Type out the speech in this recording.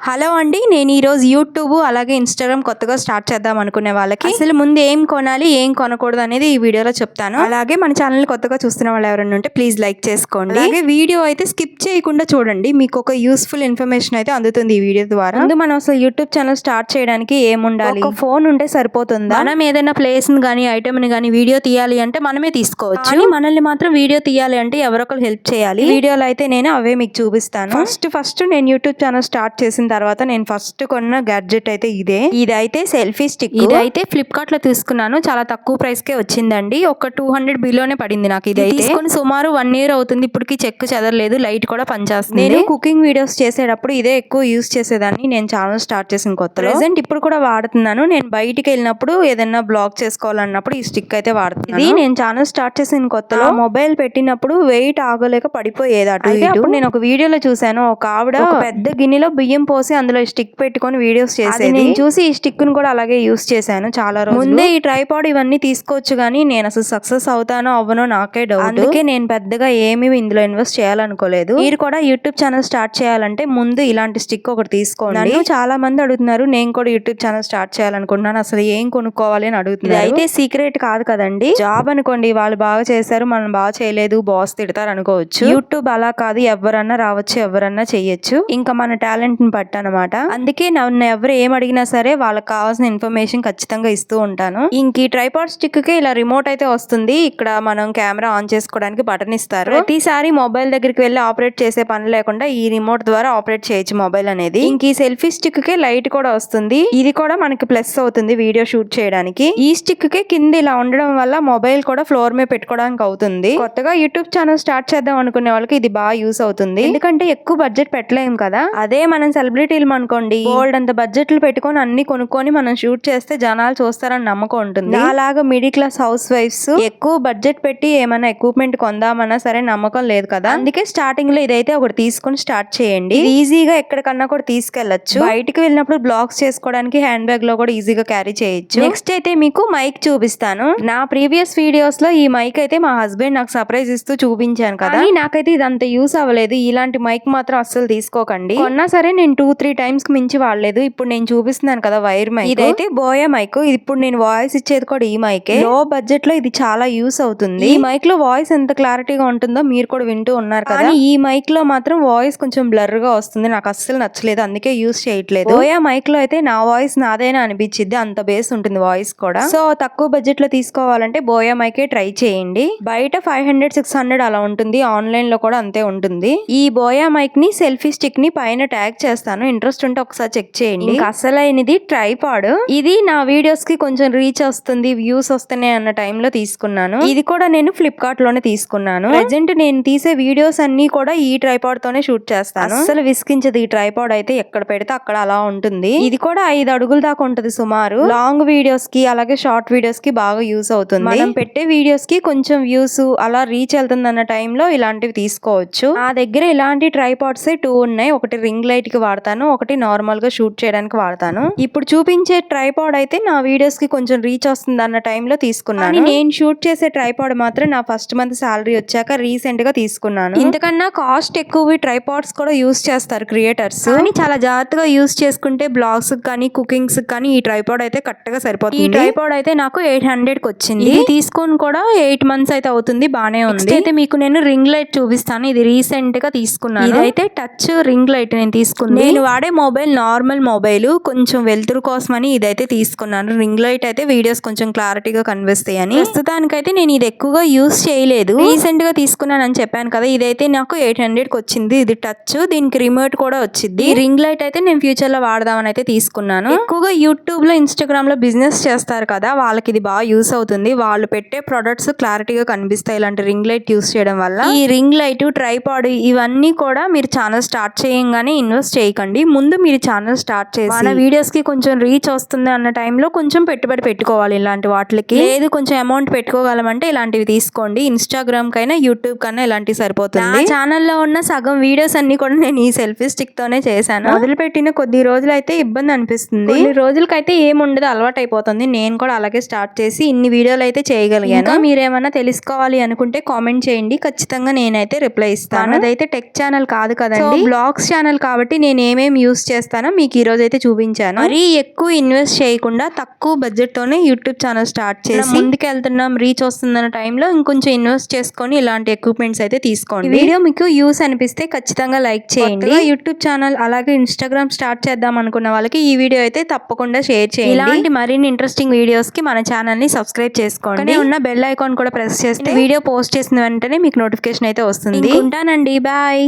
Hello అండి నేను ఈరోజు యూట్యూబ్ అలాగే ఇన్స్టాగ్రామ్ కొత్తగా స్టార్ట్ చేద్దాం అనుకునే వాళ్ళకి. అసలు ముందు ఏం కొనాలి ఏం కొనకూడదు అనేది ఈ వీడియోలో చెప్తాను. అలాగే మన ఛానల్ కొత్తగా చూస్తున్న వాళ్ళు ఎవరైనా ఉంటే ప్లీజ్ లైక్ చేసుకోండి. అలాగే వీడియో అయితే స్కిప్ చేయకుండా చూడండి మీకు ఒక యూస్ఫుల్ ఇన్ఫర్మేషన్ అయితే అందుతుంది ఈ వీడియో ద్వారా. ముందు మనం అసలు యూట్యూబ్ ఛానల్ స్టార్ట్ చేయడానికి ఏముండాలి? ఒక ఫోన్ ఉంటే సరిపోతుందా? మనం ఏదైనా ప్లేస్ని కానీ ఐటమ్ని కానీ వీడియో తీయాలి అంటే మనమే తీసుకోవచ్చు. కానీ మనల్ని మాత్రం వీడియో తీయాలి అంటే ఎవరొకరు హెల్ప్ చేయాలి. వీడియోలో అయితే నేను అవే మీకు చూపిస్తాను. ఫస్ట్ ఫస్ట్ నేను యూట్యూబ్ ఛానల్ స్టార్ట్ చేసిన తర్వాత నేను ఫస్ట్ కొన్న గ్యాడ్జెట్ అయితే ఇదే. ఇదైతే సెల్ఫీ స్టిక్ ఇదైతే ఫ్లిప్కార్ట్లో తీసుకున్నాను. చాలా తక్కువ ప్రైస్ కే వచ్చిందండి. ఒక టూ హండ్రెడ్ బిలోనే పడింది నాకు ఇది తీసుకొని సుమారు వన్ ఇయర్ అవుతుంది. ఇప్పటికి చెక్ చెదరలేదు. లైట్ కూడా పనిచేస్తుంది. నేను కుకింగ్ వీడియోస్ చేసేటప్పుడు ఇదే ఎక్కువ యూస్ చేసేదాన్ని. నేను ఛానల్ స్టార్ట్ చేసిన కొత్తలో. ప్రెసెంట్ ఇప్పుడు కూడా వాడుతున్నాను. నేను బయటికి వెళ్ళినప్పుడు ఏదైనా బ్లాగ్ చేసుకోవాలన్నప్పుడు ఈ స్టిక్ అయితే వాడుతున్నాను. ఇది నేను ఛానల్ స్టార్ట్ చేసిన కొత్తలో. మొబైల్ పెట్టినప్పుడు వెయిట్ ఆగలేక పడిపోయేది అటు. అప్పుడు నేను ఒక వీడియోలో చూసాను ఒక ఆవిడ పెద్ద గిన్నెలో బియ్యం పోసి అందులో స్టిక్ పెట్టుకొని వీడియోస్ చేసేది. నేను చూసి ఈ స్టిక్ను కూడా అలాగే యూస్ చేశాను చాలా రోజులు. ముందే ఈ ట్రైపాడ్ ఇవన్నీ తీసుకోవచ్చు కానీ నేను అసలు సక్సెస్ అవుతానో అవ్వనో నాకే డౌట్. అందుకే నేను పెద్దగా ఏమీ ఇందులో ఇన్వెస్ట్ చేయాలనుకోలేదు. మీరు కూడా యూట్యూబ్ ఛానల్ స్టార్ట్ చేయాలంటే ముందు ఇలాంటి స్టిక్ ఒకటి తీసుకోండి. నన్ను చాలా మంది అడుగుతున్నారు నేను కూడా యూట్యూబ్ ఛానల్ స్టార్ట్ చేయాలనుకుంటున్నాను అసలు ఏం కొనుక్కోవాలి అని అడుగుతున్నారు. అయితే సీక్రెట్ కాదు కదండి. జాబ్ అనుకోండి వాళ్ళు బాగా చేశారు మనం బాగా చేయలేదు బాస్ తిడతారు అనుకోవచ్చు. యూట్యూబ్ అలా కాదు ఎవరన్నా రావచ్చు ఎవరన్నా చెయ్యొచ్చు ఇంకా మన టాలెంట్ని బట్టి అనమాట అందుకే నన్ను ఎవరు ఏం అడిగినా సరే వాళ్ళకి కావాల్సిన ఇన్ఫర్మేషన్ ఖచ్చితంగా ఇస్తూ ఉంటాను. ఇంక ఈ ట్రైపాడ్ స్టిక్కి ఇలా రిమోట్ అయితే వస్తుంది. ఇక్కడ మనం కెమెరా ఆన్ చేసుకోవడానికి బటన్ ఇస్తారు. ప్రతిసారి మొబైల్ దగ్గరికి వెళ్ళి ఆపరేట్ చేసే పని లేకుండా ఈ రిమోట్ ద్వారా ఆపరేట్ చేయొచ్చు మొబైల్ అనేది. ఇంక ఈ సెల్ఫీ స్టిక్కి లైట్ కూడా వస్తుంది. ఇది కూడా మనకి ప్లస్ అవుతుంది వీడియో షూట్ చేయడానికి. ఈ స్టిక్కి కింద ఇలా ఉండడం వల్ల మొబైల్ కూడా ఫ్లోర్ మీద పెట్టుకోవడానికి అవుతుంది. కొత్తగా యూట్యూబ్ ఛానల్ స్టార్ట్ చేద్దాం అనుకునే వాళ్ళకి ఇది బాగా యూస్ అవుతుంది. ఎందుకంటే ఎక్కువ బడ్జెట్ పెట్టలేము కదా. అదే మనం సెలబ్రిటీలు అనుకోండి గోల్డ్ అంత బడ్జెట్లు పెట్టుకొని అన్ని కొనుక్కొని మనం షూట్ చేస్తే జనాలు చూస్తారని నమ్మకం ఉంటుంది. అలాగా మిడిల్ క్లాస్ హౌస్ వైఫ్స్ ఎక్కువ బడ్జెట్ పెట్టి ఏమైనా ఎక్విప్మెంట్ కొందామన్నా సరే నమ్మకం లేదు కదా. అందుకే స్టార్టింగ్లో ఇదైతే ఒకటి తీసుకొని స్టార్ట్ చేయండి. ఈజీగా ఎక్కడికన్నా కూడా తీసుకెళ్ళొచ్చు బయటికి వెళ్ళినప్పుడు బ్లాగ్స్ చేసుకోవడానికి హ్యాండ్ బ్యాగ్లో కూడా ఈజీగా క్యారీ చేయొచ్చు. నెక్స్ట్ అయితే మీకు మైక్ చూపిస్తాను. నా ప్రీవియస్ వీడియోస్లో ఈ మైక్ అయితే మా హస్బెండ్ నాకు సర్ప్రైజ్ ఇస్తూ చూపించాను కదా. నాకైతే ఇది అంత యూస్ అవ్వలేదు. ఇలాంటి మైక్ మాత్రం అస్సలు తీసుకోకండి. కొన్నా సరే నేను టూ త్రీ టైమ్స్కి మించి వాడలేదు. ఇప్పుడు నేను చూపిస్తున్నాను కదా వైర్ మైక్. ఇదైతే బోయా మైక్. ఇప్పుడు నేను వాయిస్ ఇచ్చేది కూడా ఈ మైకే. లో బడ్జెట్లో ఇది చాలా యూస్ అవుతుంది. ఈ మైక్లో వాయిస్ ఎంత క్లారిటీగా ఉంటుందో మీరు కూడా వింటూ ఉన్నారు కదా. ఈ మైక్లో మాత్రం వాయిస్ కొంచెం బ్లర్గా వస్తుంది. నాకు అస్సలు నచ్చలేదు. అందుకే యూస్ చేయట్లేదు. బోయా మైక్లో అయితే నా వాయిస్ నాదేనా అనిపించింది అంత బేస్ ఉంటుంది వాయిస్ కూడా. సో తక్కువ బడ్జెట్లో తీసుకోవాలంటే బోయా మైకే ట్రై చేయండి. బయట ఫైవ్ హండ్రెడ్ సిక్స్ హండ్రెడ్ అలా ఉంటుంది. ఆన్లైన్లో కూడా అంతే ఉంటుంది. ఈ బోయా మైక్ని సెల్ఫీ స్టిక్ని పైన ట్యాగ్ చేస్తాను. ఇంట్రెస్ట్ ఉంటే ఒకసారి చెక్ చేయండి. ఇంకా అసలైనది ట్రైపాడ్ ఇది నా వీడియోస్కి కొంచెం రీచ్ వస్తుంది వ్యూస్ వస్తున్నాయి అన్న time లో తీసుకున్నాను. ఇది కూడా నేను ఫ్లిప్కార్ట్లోనే తీసుకున్నాను. ప్రజెంట్ నేను తీసే వీడియోస్ అన్ని కూడా ఈ ట్రైపాడ్ తోనే షూట్ చేస్తాను. అసలు విసికించదు ఈ ట్రైపాడ్ అయితే ఎక్కడ పెడితే అక్కడ అలా ఉంటుంది. ఇది కూడా ఐదు అడుగుల దాకా ఉంటది సుమారు. లాంగ్ వీడియోస్కి అలాగే షార్ట్ వీడియోస్కి బాగా యూస్ అవుతుంది. మనం పెట్టే వీడియోస్కి కొంచెం వ్యూస్ అలా రీచ్ వెళ్తుంది అన్న టైంలో ఇలాంటివి తీసుకోవచ్చు. నా దగ్గర ఇలాంటి ట్రైపాడ్స్ టూ ఉన్నాయి. ఒకటి రింగ్ లైట్కి వాడతాను. ఒకటి నార్మల్గా షూట్ చేయడానికి వాడతాను. ఇప్పుడు చూపించే ట్రైపాడ్ అయితే నా వీడియోస్కి కొంచెం రీచ్ వస్తుంది అన్న టైంలో తీసుకున్నాను. నేను షూట్ చేసే ట్రైపాడ్ మాత్రం నా ఫస్ట్ మంత్ సాలరీ వచ్చాక రీసెంట్గా తీసుకున్నాను. ఇంతకన్నా కాస్ట్ ఎక్కువ ట్రైపాడ్స్ కూడా యూస్ చేస్తారు క్రియేటర్స్. కానీ చాలా జాగ్రత్తగా యూస్ చేసుకుంటే బ్లాగ్స్ కానీ కుకింగ్స్ కానీ ఈ ట్రైపాడ్ అయితే కరెక్ట్గా సరిపోతుంది. ఈ ట్రైపాడ్ అయితే నాకు ఎయిట్ హండ్రెడ్కి వచ్చింది. ఇది తీసుకొని కూడా ఎయిట్ మంత్స్ అయితే అవుతుంది బానే ఉంది. అయితే మీకు నేను రింగ్ లైట్ చూపిస్తాను. ఇది రీసెంట్గా తీసుకున్నాను. ఇదైతే టచ్ రింగ్ లైట్ నేను తీసుకున్నాను నేను వాడే మొబైల్ నార్మల్ మొబైల్ కొంచెం వెలుతురు కోసమని ఇదైతే తీసుకున్నాను. రింగ్ లైట్ అయితే వీడియోస్ కొంచెం క్లారిటీగా కనిపిస్తాయి అని ప్రస్తుతానికైతే నేను ఇది ఎక్కువగా యూస్ చేయలేదు. రీసెంట్గా తీసుకున్నాను అని చెప్పాను కదా ఇదైతే నాకు ఎయిట్ హండ్రెడ్కి వచ్చింది. ఇది టచ్ దీనికి రిమోట్ కూడా వచ్చింది రింగ్ లైట్ అయితే నేను ఫ్యూచర్లో వాడదామని అయితే తీసుకున్నాను. ఎక్కువగా యూట్యూబ్లో ఇన్స్టాగ్రామ్లో బిజినెస్ చేస్తారు కదా వాళ్ళకి ఇది బాగా యూస్ అవుతుంది. వాళ్ళు పెట్టే ప్రొడక్ట్స్ క్లారిటీగా కనిపిస్తాయి ఇలాంటి రింగ్ లైట్ యూస్ చేయడం వల్ల. ఈ రింగ్ లైట్ ట్రైపాడ్ ఇవన్నీ కూడా మీరు ఛానల్ స్టార్ట్ చేయంగానే ఇన్వెస్ట్ చేయకండి. ముందు మీరు ఛానల్ స్టార్ట్ చేసి మన వీడియోస్కి కొంచెం రీచ్ వస్తుంది అన్న టైంలో కొంచెం పెట్టుబడి పెట్టుకోవాలి ఇలాంటి వాటికి లేదు కొంచెం అమౌంట్ పెట్టుకోగలమంటే ఇలాంటివి తీసుకోండి. ఇన్స్టాగ్రామ్ కైనా యూట్యూబ్ కైనా ఇలాంటివి సరిపోతుంది. నా ఛానల్లో ఉన్న సగం వీడియోస్ అన్ని కూడా నేను ఈ సెల్ఫీ స్టిక్ తోనే చేశాను. మొదలుపెట్టిన కొద్ది రోజులు అయితే ఇబ్బంది అనిపిస్తుంది. కొన్ని రోజులకైతే ఏముండదు అలవాటు అయిపోతుంది. నేను కూడా అలాగే స్టార్ట్ చేసి ఇన్ని వీడియోలు అయితే చేయగలిగాను. ఇంకా మీరేమన్నా తెలుసుకోవాలి అనుకుంటే కామెంట్ చేయండి. ఖచ్చితంగా నేనైతే రిప్లై ఇస్తాను. అదైతే టెక్ ఛానల్ కాదు కదండి. బ్లాగ్స్ ఛానల్ కాబట్టి నేను ఏమేమి యూస్ చేస్తానో మీకు ఈ రోజు అయితే చూపించాను. మరీ ఎక్కువ ఇన్వెస్ట్ చేయకుండా తక్కువ బడ్జెట్ తోనే యూట్యూబ్ ఛానల్ స్టార్ట్ చేసి ముందుకు వెళ్తున్నాం రీచ్ వస్తుందన్న టైంలో ఇంకొంచెం ఇన్వెస్ట్ చేసుకొని ఇలాంటి ఎక్విప్మెంట్స్ అయితే తీసుకోండి. వీడియో మీకు యూస్ అనిపిస్తే ఖచ్చితంగా లైక్ చేయండి. యూట్యూబ్ ఛానల్ అలాగే ఇన్స్టాగ్రామ్ స్టార్ట్ చేద్దాం అనుకున్న వాళ్ళకి ఈ వీడియో అయితే తప్పకుండా షేర్ చేయండి. ఇలాంటి మరిన్ని ఇంట్రెస్టింగ్ వీడియోస్కి మన ఛానల్ని సబ్స్క్రైబ్ చేసుకోండి ఉన్న బెల్ ఐకాన్ కూడా ప్రెస్ చేస్తే వీడియో పోస్ట్ చేసిన వెంటనే మీకు నోటిఫికేషన్ అయితే వస్తుంది. ఉంటానండి బాయ్